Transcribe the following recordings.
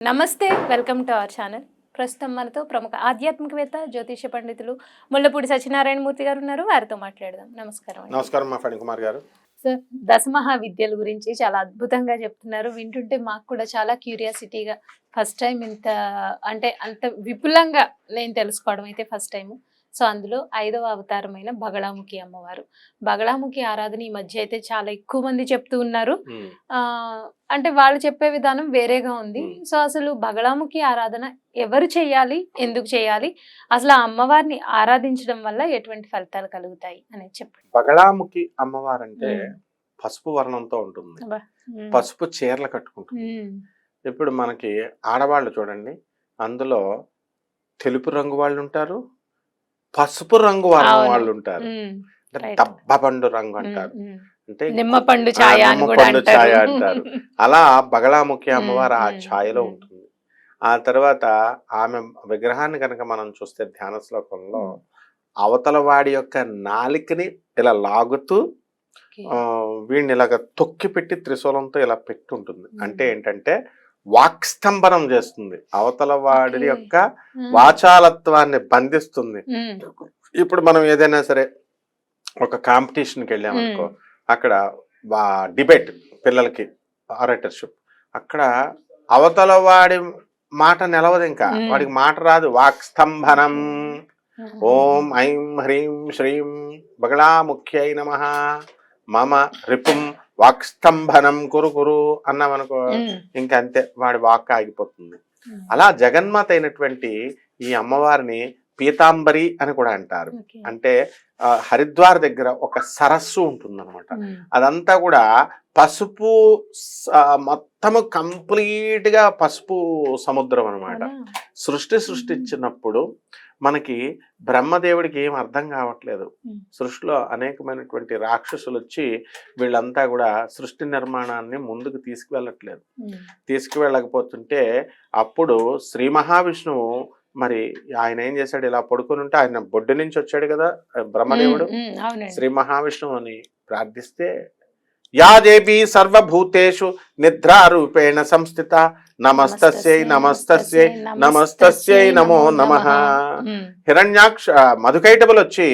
నమస్తే welcome to our channel. ప్రస్తుతం మనతో ప్రముఖ ఆధ్యాత్మికవేత్త జ్యోతిష పండితులు ముల్లపూడి సత్యనారాయణ మూర్తి గారు ఉన్నారు. వారితో మాట్లాడదాం. నమస్కారం అండి. నమస్కారం మా ఫణి కుమార్ గారు. సార్ దశమహా విద్యల గురించి చాలా అద్భుతంగా చెప్తున్నారు. వింటుంటే మాకు కూడా చాలా క్యూరియాసిటీగా ఫస్ట్ టైం ఇంత అంటే అంత విపులంగా నేను తెలుసుకోవడం అయితే ఫస్ట్ టైం సో అందులో ఐదవ అవతారమైన బగళాముఖి అమ్మవారు. బగళాముఖి ఆరాధన ఈ మధ్య అయితే చాలా ఎక్కువ మంది చెప్తూ ఉన్నారు. ఆ అంటే వాళ్ళు చెప్పే విధానం వేరేగా ఉంది. సో అసలు బగళాముఖి ఆరాధన ఎవరు చేయాలి? ఎందుకు చేయాలి? అసలు ఆ అమ్మవారిని ఆరాధించడం వల్ల ఎటువంటి ఫలితాలు కలుగుతాయి? అనేది చెప్పండి. బగళాముఖి అమ్మవారు అంటే. పసుపు వర్ణంతో ఉంటుంది. పసుపు చీరలు కట్టుకుంటుంది. ఇప్పుడు మనకి ఆడవాళ్ళు చూడండి అందులో తెలుపు రంగు వాళ్ళు ఉంటారు పసుపు రంగు వర్ణం. వాళ్ళు ఉంటారు Right. దబ్బపండు రంగు అంటారు. అంటే నిమ్మపండు ఛాయ నిమ్మపండు ఛాయ అంటారు. అలా బగళాముఖి అమ్మవారు ఆ. ఛాయలో. ఉంటుంది ఆ తర్వాత ఆమె విగ్రహాన్ని కనుక మనం చూస్తే ధ్యాన శ్లోకంలో. అవతల వాడి యొక్క నాలికని ఇలా లాగుతూ వీడిని ఇలాగ తొక్కి పెట్టి త్రిశూలంతో ఇలా పెట్టి ఉంటుంది. అంటే ఏంటంటే వాక్స్తంభనం చేస్తుంది అవతల వాడి. యొక్క. వాచాలత్వాన్ని బంధిస్తుంది. ఇప్పుడు మనం ఏదైనా సరే ఒక కాంపిటీషన్కి వెళ్ళామనుకో. అక్కడ డిబేట్ పిల్లలకి ఆరేటర్షిప్ అక్కడ అవతల వాడి మాట నిలవదు ఇంకా. వాడికి మాట రాదు వాక్స్తంభనం. ఓం ఐం హ్రీం శ్రీం బగళాముఖ్యై నమ మమ రిపుం వాక్స్తంభనం కురు కురు అన్నామనుకో మ్మ్. ఇంకా అంతే వాడి వాక్ ఆగిపోతుంది. అలా జగన్మాత అయినటువంటి ఈ అమ్మవారిని పీతాంబరి అని కూడా అంటారు. అంటే హరిద్వార్ దగ్గర ఒక సరస్సు ఉంటుందన్నమాట మ్మ్. అదంతా కూడా పసుపు మొత్తము కంప్లీట్గా పసుపు సముద్రం అన్నమాట అవునా? సృష్టి సృష్టించినప్పుడు మనకి బ్రహ్మదేవుడికి ఏం అర్థం కావట్లేదు. సృష్టిలో అనేకమైనటువంటి రాక్షసులు వచ్చి వీళ్ళంతా కూడా సృష్టి నిర్మాణాన్ని ముందుకు తీసుకువెళ్ళట్లేదు. తీసుకువెళ్ళకపోతుంటే అప్పుడు శ్రీ మహావిష్ణువు మరి ఆయన ఏం చేశాడు? ఇలా పడుకొని ఉంటే ఆయన బొడ్డు నుంచి వచ్చాడు కదా బ్రహ్మదేవుడు. శ్రీ మహావిష్ణువు అని ప్రార్థిస్తే యా దేవి సర్వభూతేషు నిద్రారూపేణ సంస్థిత. నమస్తస్యై నమస్తస్యై నమస్తస్యై నమో నమః. హిరణ్యాక్ష మధుకైటబులు వచ్చి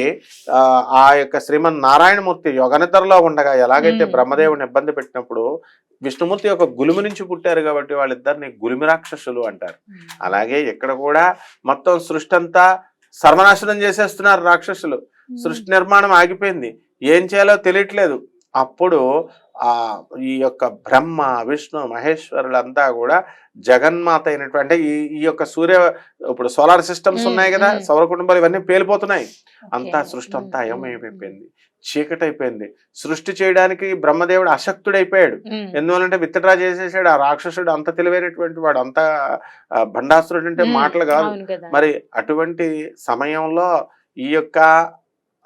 ఆ, యొక్క శ్రీమన్ నారాయణమూర్తి యోగనిద్రలో ఉండగా ఎలాగైతే. బ్రహ్మదేవుని ఇబ్బంది పెట్టినప్పుడు విష్ణుమూర్తి యొక్క గులిమి నుంచి పుట్టారు కాబట్టి వాళ్ళిద్దరిని గులిమి రాక్షసులు అంటారు. అలాగే ఇక్కడ కూడా మొత్తం సృష్టి అంతా సర్వనాశనం చేసేస్తున్నారు రాక్షసులు. సృష్టి నిర్మాణం ఆగిపోయింది. ఏం చేయాలో తెలియట్లేదు. అప్పుడు ఆ ఈ యొక్క బ్రహ్మ విష్ణు మహేశ్వరులంతా కూడా జగన్మాత అయినటువంటి అంటే ఈ ఈ యొక్క సూర్య ఇప్పుడు సోలార్ సిస్టమ్స్ ఉన్నాయి కదా. సౌర కుటుంబాలు ఇవన్నీ పేలిపోతున్నాయి. అంతా సృష్టి అంతా. అయమైపోయింది చీకటి అయిపోయింది సృష్టి చేయడానికి బ్రహ్మదేవుడు అశక్తుడైపోయాడు మ్మ్. ఎందువలంటే విత్డ్రా చేసేసాడు ఆ రాక్షసుడు అంత తెలివైనటువంటి వాడు అంత భండాసురుడు అంటే. మాటలు కదా. మరి అటువంటి సమయంలో ఈ యొక్క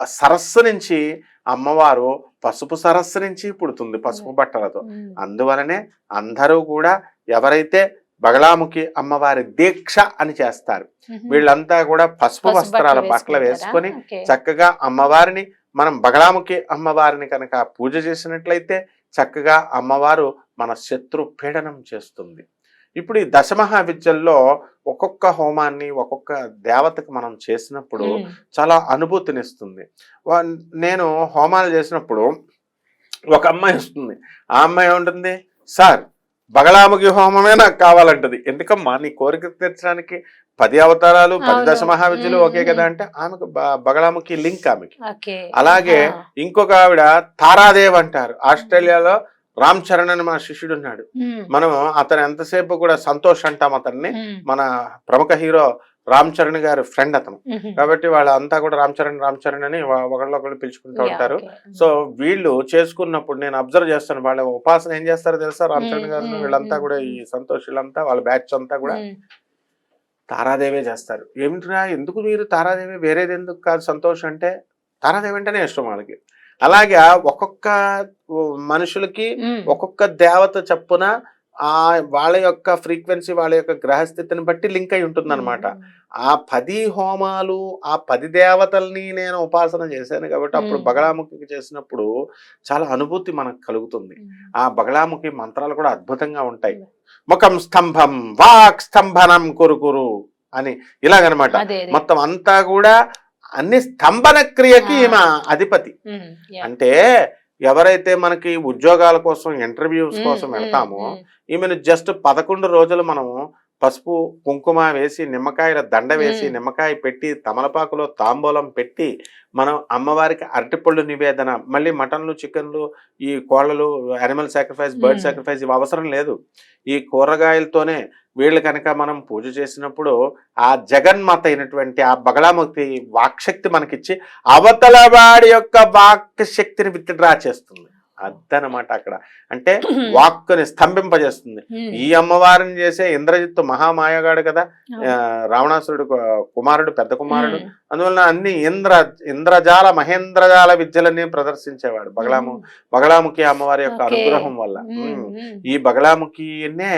సరస్సు నుంచి అమ్మవారు పసుపు సరస్సు నుంచి పుడుతుంది పసుపు బట్టలతో. అందువలనే అందరూ కూడా ఎవరైతే బగళాముఖి అమ్మవారి దీక్ష అని చేస్తారు. వీళ్ళంతా కూడా పసుపు వస్త్రాల బట్టలు? వేసుకొని. చక్కగా అమ్మవారిని మనం బగళాముఖి అమ్మవారిని కనుక పూజ చేసినట్లయితే చక్కగా అమ్మవారు మన శత్రు పీడనం చేస్తుంది ఇప్పుడు ఈ దశమహా విద్యల్లో ఒక్కొక్క హోమాన్ని ఒక్కొక్క దేవతకు మనం చేసినప్పుడు. చాలా అనుభూతినిస్తుంది. నేను హోమాలు చేసినప్పుడు ఒక అమ్మాయి వస్తుంది. ఆ అమ్మాయి ఉంటుంది సార్ బగళాముఖి హోమమే నాకు కావాలంటది. ఎందుకమ్మా? నీ కోరిక తీర్చడానికి పది అవతారాలు పది. దశ మహావిద్యలు ఒకే కదా అంటే ఆమెకు బ- బగళాముఖి లింక్ ఆమెకి. అలాగే. ఇంకొక ఆవిడ తారాదేవ్ అంటారు. ఆస్ట్రేలియాలో రామ్ చరణ్ అని మా శిష్యుడు ఉన్నాడు. మనం అతను ఎంతసేపు కూడా సంతోష్ అంటాం అతన్ని. మన ప్రముఖ హీరో రామ్ చరణ్ గారి ఫ్రెండ్ అతను. కాబట్టి వాళ్ళంతా కూడా రామ్ చరణ్ రామ్ చరణ్ అని ఒకళ్ళొకళ్ళు పిలుచుకుంటూ ఉంటారు. సో వీళ్ళు చేసుకున్నప్పుడు నేను అబ్జర్వ్ చేస్తాను వాళ్ళ ఉపాసన ఏం చేస్తారో తెలుసా రామ్ చరణ్ గారు వీళ్ళంతా కూడా ఈ సంతోష్ వీళ్ళంతా వాళ్ళ బ్యాచ్ అంతా కూడా. తారాదేవే చేస్తారు ఏమిటిరా ఎందుకు మీరు తారాదేవి వేరేది ఎందుకు కాదు సంతోష్ అంటే తారాదేవి అంటేనే ఇష్టం వాళ్ళకి అలాగే ఒక్కొక్క మనుషులకి. ఒక్కొక్క దేవత చప్పున ఆ వాళ్ళ యొక్క ఫ్రీక్వెన్సీ వాళ్ళ యొక్క గ్రహస్థితిని బట్టి లింక్ అయి ఉంటుంది ఆ పది హోమాలు ఆ పది దేవతల్ని నేను ఉపాసన చేశాను కాబట్టి అప్పుడు. బగళాముఖికి చేసినప్పుడు చాలా అనుభూతి మనకు కలుగుతుంది ఆ బగళాముఖి మంత్రాలు కూడా అద్భుతంగా ఉంటాయి. ముఖం స్తంభం వాక్ స్తంభనం కురుకురు అని ఇలాగనమాట. మొత్తం అంతా కూడా అన్ని స్తంభన క్రియకి. ఈమె అధిపతి. అంటే ఎవరైతే మనకి ఉద్యోగాల కోసం ఇంటర్వ్యూస్ కోసం వెళ్తామో. ఈమెను జస్ట్ పదకొండు రోజులు మనము పసుపు కుంకుమ వేసి నిమ్మకాయల దండ వేసి మ్మ్. నిమ్మకాయ పెట్టి తమలపాకులో తాంబూలం పెట్టి మనం అమ్మవారికి అరటిపళ్ళు నివేదన మళ్ళీ మటన్లు చికెన్లు ఈ కోళ్ళలు యానిమల్ సాక్రిఫైస్ బర్డ్. సాక్రిఫైస్ ఇవి అవసరం లేదు ఈ కూరగాయలతోనే వీళ్ళు కనుక మనం పూజ చేసినప్పుడు ఆ జగన్మాత అయినటువంటి ఆ బగళాముక్తి వాక్శక్తి మనకిచ్చి అవతల వాడి యొక్క వాక్ శక్తిని విత్డ్రా చేస్తుంది అదనమాట అక్కడ. అంటే వాక్కుని స్తంభింపజేస్తుంది. ఈ అమ్మవారిని చేసే ఇంద్రజిత్తు మహామాయగాడు కదా రావణాసురుడు కుమారుడు పెద్ద కుమారుడు. అందువలన అన్ని ఇంద్ర ఇంద్రజాల మహేంద్రజాల విద్యలన్నీ ప్రదర్శించేవాడు బగలాము బగలాముఖి అమ్మవారి యొక్క. అనుగ్రహం వల్ల. ఈ బగలాముఖినే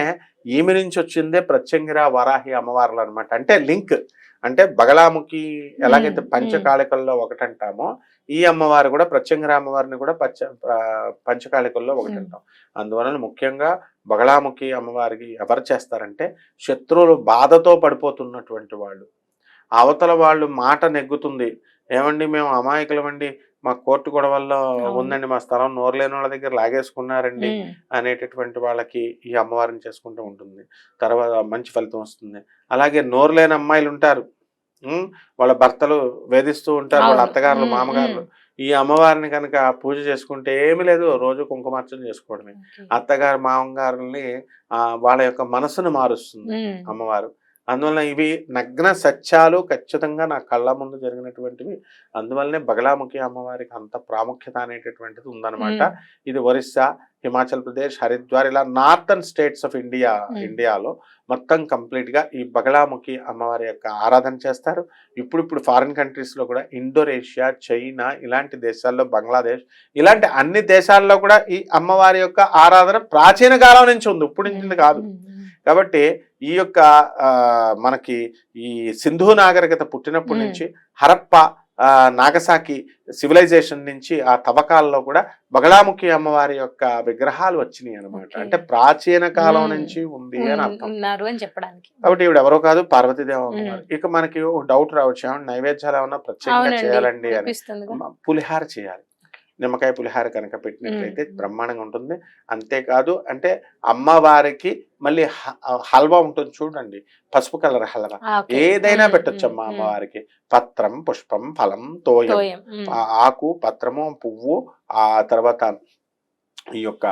ఈమె నుంచి వచ్చిందే ప్రత్యంగిర వరాహి అమ్మవార్లు అనమాట అంటే లింక్. అంటే బగలాముఖి ఎలాగైతే పంచకాళికల్లో ఒకటంటామో ఈ అమ్మవారు కూడా ప్రత్యంగిర అమ్మవారిని కూడా పంచ ఆ, పంచకాళికల్లో ఒకటంటాం అందువలన ముఖ్యంగా బగలాముఖి అమ్మవారికి ఎవరు చేస్తారంటే శత్రువులు బాధతో పడిపోతున్నటువంటి వాళ్ళు. అవతల వాళ్ళు మాట నెగ్గుతుంది. ఏమండి మేము అమాయకులమండి మా కోర్టు గొడవల్లో. ఉందండి మా స్థలం నోరులేని వాళ్ళ దగ్గర లాగేసుకున్నారండి అనేటటువంటి వాళ్ళకి ఈ అమ్మవారిని చేసుకుంటూ ఉంటుంది. తర్వాత మంచి ఫలితం వస్తుంది. అలాగే నోరు అమ్మాయిలు ఉంటారు. వాళ్ళ భర్తలు వేధిస్తూ ఉంటారు వాళ్ళ. అత్తగారులు మామగారులు. ఈ అమ్మవారిని కనుక పూజ చేసుకుంటే ఏమీ లేదు రోజు కుంకుమార్చన చేసుకోవడమే. అత్తగారు మామగారుల్ని వాళ్ళ యొక్క మనసును మారుస్తుంది అమ్మవారు అందువలన ఇవి నగ్న సత్యాలు ఖచ్చితంగా నా కళ్ళ ముందు జరిగినటువంటివి. అందువల్లనే బగలాముఖి అమ్మవారికి అంత ప్రాముఖ్యత అనేటటువంటిది ఉందన్నమాట. ఇది ఒరిస్సా హిమాచల్ ప్రదేశ్ హరిద్వార్ ఇలా నార్థన్ స్టేట్స్ ఆఫ్ ఇండియా. ఇండియాలో మొత్తం కంప్లీట్గా ఈ బగలాముఖి అమ్మవారి యొక్క ఆరాధన చేస్తారు. ఇప్పుడు ఇప్పుడు ఫారిన్ కంట్రీస్లో కూడా ఇండోనేషియా చైనా ఇలాంటి దేశాల్లో బంగ్లాదేశ్ ఇలాంటి అన్ని దేశాల్లో కూడా ఈ అమ్మవారి యొక్క ఆరాధన ప్రాచీన కాలం నుంచి ఉంది. ఇప్పుడు నుంచి కాదు. కాబట్టి ఈ యొక్క మనకి ఈ సింధు నాగరికత పుట్టినప్పటి. నుంచి హరప్ప నాగసాకి సివిలైజేషన్ నుంచి ఆ తవ్వకాల్లో కూడా బగళాముఖి అమ్మవారి యొక్క విగ్రహాలు వచ్చినాయి అనమాట. అంటే ప్రాచీన కాలం. నుంచి ఉంది అని అర్థం. చెప్పడానికి. కాబట్టి ఈవిడ ఎవరో కాదు పార్వతీదేవి అమ్మవారు. ఇక మనకి డౌట్ రావచ్చు. ఏమన్నా నైవేద్యాలు ఏమన్నా ప్రత్యేకంగా చేయాలండి అని. పులిహార చేయాలి. నిమ్మకాయ పులిహార కనుక పెట్టినట్లయితే. బ్రహ్మాండంగా ఉంటుంది. అంతేకాదు అంటే అమ్మవారికి మళ్ళీ హల్వా ఉంటుంది చూడండి. పసుపు కలర్ హల్వా. ఏదైనా పెట్టొచ్చు అమ్మ అమ్మవారికి పత్రం పుష్పం ఫలం తోయం. ఆ ఆకు పత్రము పువ్వు ఆ తర్వాత ఈ యొక్క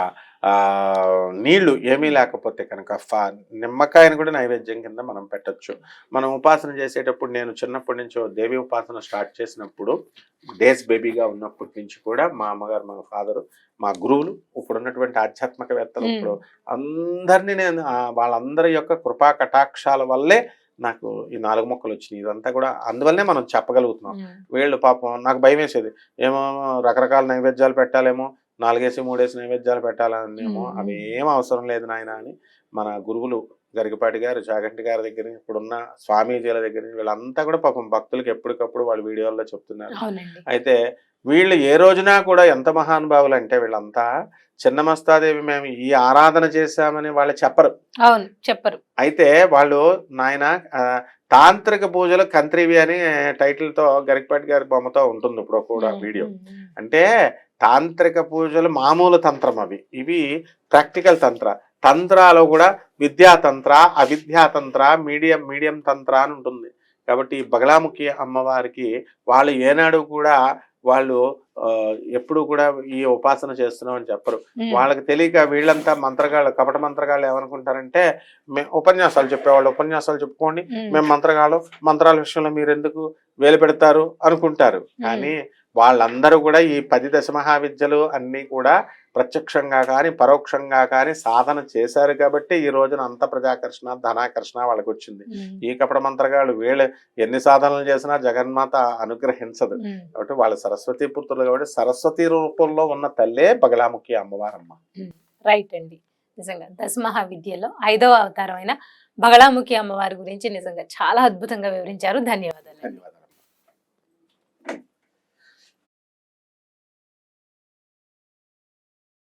నీళ్ళు ఏమీ లేకపోతే కనుక ఫా నిమ్మకాయని కూడా నైవేద్యం కింద మనం పెట్టొచ్చు. మనం ఉపాసన చేసేటప్పుడు నేను చిన్నప్పటి నుంచి దేవి ఉపాసన స్టార్ట్ చేసినప్పుడు డేస్ బేబీగా ఉన్నప్పటి నుంచి కూడా మా అమ్మగారు మా ఫాదరు మా గురువులు ఇప్పుడు ఉన్నటువంటి ఆధ్యాత్మికవేత్తలు. ఇప్పుడు అందరినీ నేను వాళ్ళందరి యొక్క కృపా కటాక్షాల వల్లే నాకు ఈ నాలుగు మొక్కలు వచ్చినాయి. ఇదంతా కూడా అందువల్లనే మనం చెప్పగలుగుతున్నాం. వీళ్ళు పాపం నాకు భయం వేసేది ఏమో రకరకాల నైవేద్యాలు పెట్టాలేమో నాలుగేసి మూడేసి నైవేద్యాలు పెట్టాలనేమో. అవి ఏం అవసరం లేదు నాయన అని మన గురువులు గరికపాటి గారు చాగంటి గారి దగ్గర ఇప్పుడున్న స్వామీజీల దగ్గర వీళ్ళంతా కూడా పాపం భక్తులకు ఎప్పటికప్పుడు వాళ్ళ వీడియోల్లో చెప్తున్నారు. అయితే వీళ్ళు ఏ రోజున కూడా ఎంత మహానుభావులు అంటే వీళ్ళంతా చిన్నమస్తాదేవి మేము ఈ ఆరాధన చేశామని వాళ్ళు చెప్పరు. అవును చెప్పరు. అయితే వాళ్ళు నాయన తాంత్రిక పూజలు కంత్రివి అని టైటిల్తో గరికపాటి గారి బొమ్మతో ఉంటుంది ఇప్పుడు కూడా వీడియో. అంటే తాంత్రిక పూజలు మామూలు తంత్రం అవి. ఇవి ప్రాక్టికల్ తంత్ర. తంత్రాలు కూడా విద్యాతంత్ర అవిద్యాతంత్ర మీడియం మీడియం తంత్ర అని ఉంటుంది. కాబట్టి ఈ బగలాముఖి అమ్మవారికి వాళ్ళు ఏనాడు కూడా వాళ్ళు ఎప్పుడు కూడా ఈ ఉపాసన చేస్తున్నాం అని చెప్పరు వాళ్ళకి తెలియక వీళ్ళంతా మంత్రగాళ్ళు కపట మంత్రగాళ్ళు ఏమనుకుంటారంటే మే ఉపన్యాసాలు చెప్పేవాళ్ళు ఉపన్యాసాలు చెప్పుకోండి. మేము. మంత్రగాళ్ళు మంత్రాల విషయంలో మీరు ఎందుకు వేలు పెడతారు? అనుకుంటారు. కానీ వాళ్ళందరూ కూడా ఈ పది దశ మహావిద్యలు అన్నీ కూడా ప్రత్యక్షంగా కానీ పరోక్షంగా కానీ సాధన చేశారు కాబట్టి ఈ రోజున అంత ప్రజాకర్షణ ధనాకర్షణ వాళ్ళకి వచ్చింది ఈ కపట మంత్రగాళ్ళు వీళ్ళు ఎన్ని సాధనలు చేసినా జగన్మాత అనుగ్రహించదు. కాబట్టి వాళ్ళ సరస్వతి పుత్రులు కాబట్టి సరస్వతి రూపంలో ఉన్న తల్లే బగలాముఖి అమ్మవారమ్మ రైట్ అండి. నిజంగా దశమహా విద్యలో ఐదవ అవతారం అయిన బగళాముఖి అమ్మవారి గురించి నిజంగా చాలా అద్భుతంగా వివరించారు. ధన్యవాదాలు.